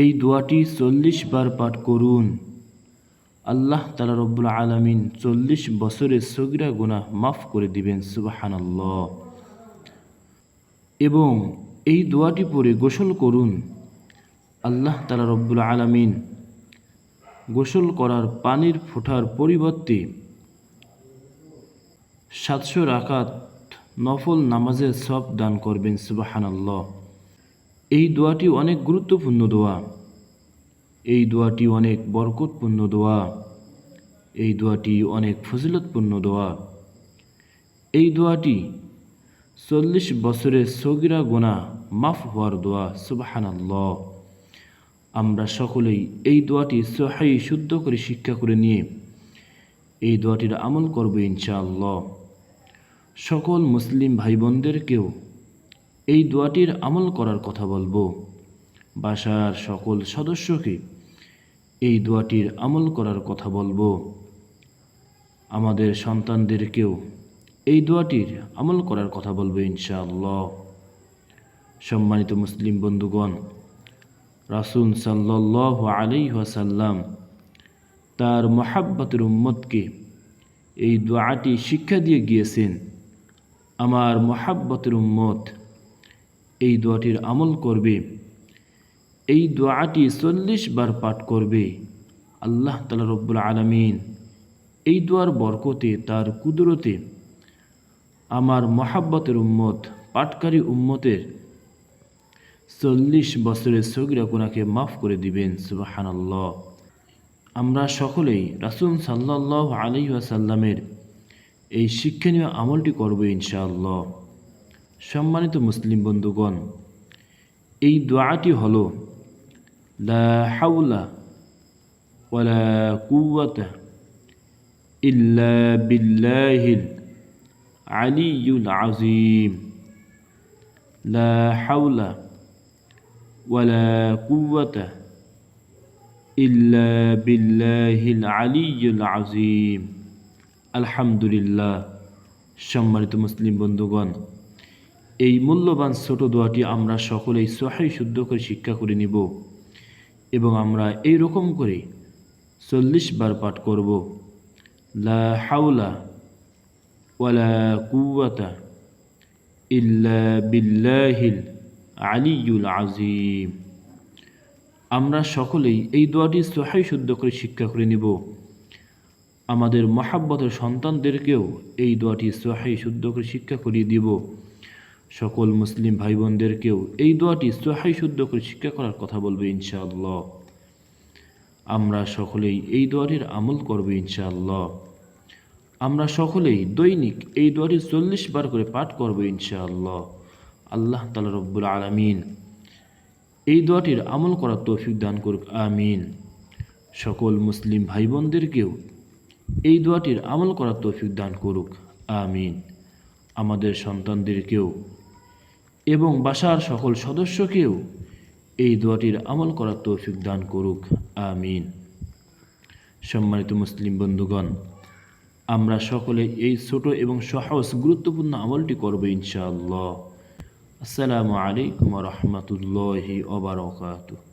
এই দোয়াটি চল্লিশ বার পাঠ করুন। আল্লাহ তালা রব্বুল আলমিন চল্লিশ বছরের সগিরা গুনাহ মাফ করে দিবেন, সুবাহানাল্লাহ। এবং এই দোয়াটি পরে গোসল করুন। আল্লাহ তালা রব্বুল আলমিন গোসল করার পানির ফোঁটার পরিবর্তে সাতশো রাকাত নফল নামাজের সব দান করবেন, সুবাহানাল্লাহ। এই দোয়াটি অনেক গুরুত্বপূর্ণ দোয়া। এই দোয়াটি অনেক বরকতপূর্ণ দোয়া। এই দোয়াটি অনেক ফজিলতপূর্ণ দোয়া। এই দোয়াটি চল্লিশ বছরের সগিরা গোনা মাফ হওয়ার দোয়া, সুবাহানাল্লাহ। আমরা সকলেই এই দোয়াটি সহাই শুদ্ধ করে শিক্ষা করে নিয়ে এই দোয়াটির আমল করব ইনশাআল্লাহ। সকল মুসলিম ভাই বোনদেরকেও এই দোয়াটির আমল করার কথা বলব। বাসার সকল সদস্যকে এই দোয়াটির আমল করার কথা বলব। আমাদের সন্তানদেরকেও এই দোয়াটির আমল করার কথা বলব ইনশাআল্লাহ। সম্মানিত মুসলিম বন্ধুগণ, রাসুল সাল্লাহ আলি ওয়াসাল্লাম তার মহাব্বতের উম্মতকে এই দোয়াটি শিক্ষা দিয়ে গিয়েছেন, আমার মহাব্বতের উম্মত এই দোয়াটির আমল করবে। এই দোয়াটি চল্লিশ বার পাঠ করবে। আল্লাহ তালা রব্বুল আলমিন এই দোয়ার বরকতে, তার কুদরতে আমার মহাব্বতের উম্মত পাটকারী উম্মতের চল্লিশ বছরের সগিরা গুণাকে মাফ করে দিবেন। সুবাহানাল্লাহ। আমরা সকলেই রাসুল সাল্লাহ আলি আসাল্লামের এই শিক্ষণীয় আমলটি করব ইনশাআল্লাহ। সম্মানিত মুসলিম বন্ধুগণ, এই দোয়াটি হল, লা হাউলা ওয়ালা কুওয়াতা ইল্লা বিল্লাহিল আলিয়ুল আজিম লা হাউলা ওয়ালা কুওয়াতা ইল্লা বিল্লাহিল আলিয়ুল আজিম আলহামদুলিল্লাহ, সম্মানিত মুসলিম বন্ধুগণ এই মূল্যবান ছোট দোয়াটি আমরা সকলেই সহায় শুদ্ধ করে শিক্ষা করে নিব এবং আমরা এই রকম করে চল্লিশ বার পাঠ করব। লা হাউলা ওয়ালা কুয়াতা ইল্লা বিল্লাহিল আলিউল আজিম আমরা সকলেই এই দোয়াটি সহায় শুদ্ধ করে শিক্ষা করে নিব। আমাদের মহাব্বতের সন্তানদেরকেও এই দোয়াটি সহায় শুদ্ধ করে শিক্ষা করিয়ে দিব। সকল মুসলিম ভাই বোনদেরকেও এই দোয়াটি সহায় শুদ্ধ করে শিক্ষা করার কথা বলবে ইনশাআল্লাহ। আমরা সকলেই এই দোয়াটির আমল করব ইনশাআল্লাহ। আমরা সকলেই দৈনিক এই দোয়াটি চল্লিশ বার করে পাঠ করব ইনশাআল্লাহ। আল্লাহ তালা রব্বুল আলমিন এই দোয়াটির আমল করার তৌফিক দান করুক, আমিন। সকল মুসলিম ভাই বোনদেরকেও এই দোয়াটির আমল করার তৌফিক দান করুক, আমিন। আমাদের সন্তানদেরকেও এবং বাসার সকল সদস্যকেও এই দোয়াটির আমল করার তৌফিক দান করুক। আমিন। সম্মানিত মুসলিম বন্ধুগণ, আমরা সকলে এই ছোট এবং সহজ গুরুত্বপূর্ণ আমলটি করব ইনশাআল্লাহ। আসসালামু আলাইকুম রহমতুল্লাহি ওবরাকাতুহ